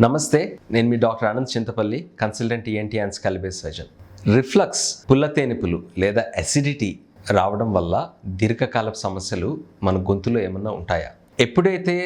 నమస్తే నేను మీ doctor Anand Chintapalli consultant ENT and skull base surgeon reflux పుల్లతేనిపులు లేదా acidity రావడం వల్ల దీర్ఘకాలపు సమస్యలు మన గొంతులో ఏమన్నా ఉంటాయా? ఎప్పుడైతే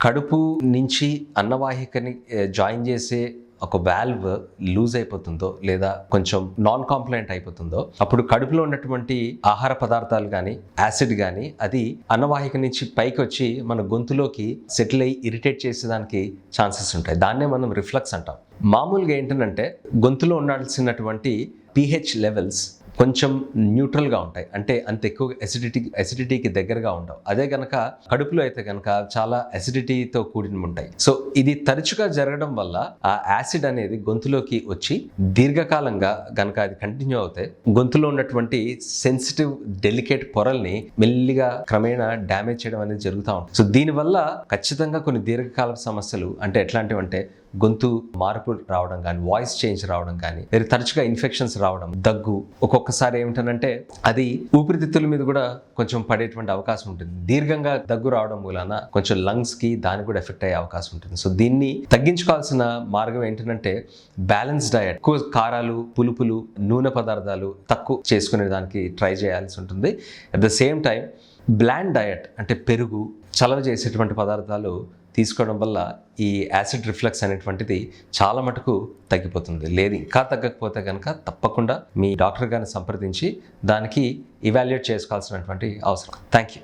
కడుపు నుంచి అన్నవాహికని eh, జాయిన్ చేసే ఒక వాల్వ్ లూజ్ అయిపోతుందో లేదా కొంచెం నాన్ కాంప్లైంట్ అయిపోతుందో అప్పుడు కడుపులో ఉన్నటువంటి ఆహార పదార్థాలు కానీ యాసిడ్ కానీ అది అన్నవాహిక నుంచి పైకి వచ్చి మన గొంతులోకి సెటిల్ అయ్యి ఇరిటేట్ చేసేదానికి ఛాన్సెస్ ఉంటాయి. దాన్నే మనం రిఫ్లక్స్ అంటాం. మామూలుగా ఏంటంటే గొంతులో ఉండాల్సినటువంటి పిహెచ్ లెవెల్స్ కొంచెం న్యూట్రల్గా ఉంటాయి. అంటే అంత ఎక్కువ అసిడిటీ అసిడిటీకి దగ్గరగా ఉండవు. అదే కనుక కడుపులో అయితే కనుక చాలా అసిడిటీతో కూడిన ఉంటాయి. సో ఇది తరచుగా జరగడం వల్ల ఆ యాసిడ్ అనేది గొంతులోకి వచ్చి దీర్ఘకాలంగా గనక అది కంటిన్యూ అవుతే గొంతులో ఉన్నటువంటి సెన్సిటివ్ డెలికేట్ పొరల్ని మెల్లిగా క్రమేణా డ్యామేజ్ చేయడం అనేది జరుగుతూ ఉంటుంది. సో దీనివల్ల ఖచ్చితంగా కొన్ని దీర్ఘకాల సమస్యలు అంటే ఎట్లాంటివి అంటే గొంతు మార్పు రావడం కానీ వాయిస్ చేంజ్ రావడం కానీ తరచుగా ఇన్ఫెక్షన్స్ రావడం దగ్గు ఒక్కొక్క ఒక్కసారి ఏమిటనంటే అది ఊపిరితిత్తుల మీద కూడా కొంచెం పడేటువంటి అవకాశం ఉంటుంది. దీర్ఘంగా దగ్గు రావడం మూలాన కొంచెం లంగ్స్కి దానికి కూడా ఎఫెక్ట్ అయ్యే అవకాశం ఉంటుంది. సో దీన్ని తగ్గించుకోవాల్సిన మార్గం ఏంటంటే బ్యాలెన్స్ డయట్ ఎక్కువ కారాలు పులుపులు నూనె పదార్థాలు తక్కువ చేసుకునే దానికి ట్రై చేయాల్సి ఉంటుంది. At the same time bland diet అంటే పెరుగు చలవ చేసేటువంటి పదార్థాలు తీసుకోవడం వల్ల ఈ యాసిడ్ రిఫ్లెక్స్ అనేటువంటిది చాలా మటుకు తగ్గిపోతుంది. లేదు ఇంకా తగ్గకపోతే కనుక తప్పకుండా మీ డాక్టర్ గారిని సంప్రదించి దానికి ఇవాల్యుయేట్ చేసుకోవాల్సినటువంటి అవసరం. Thank you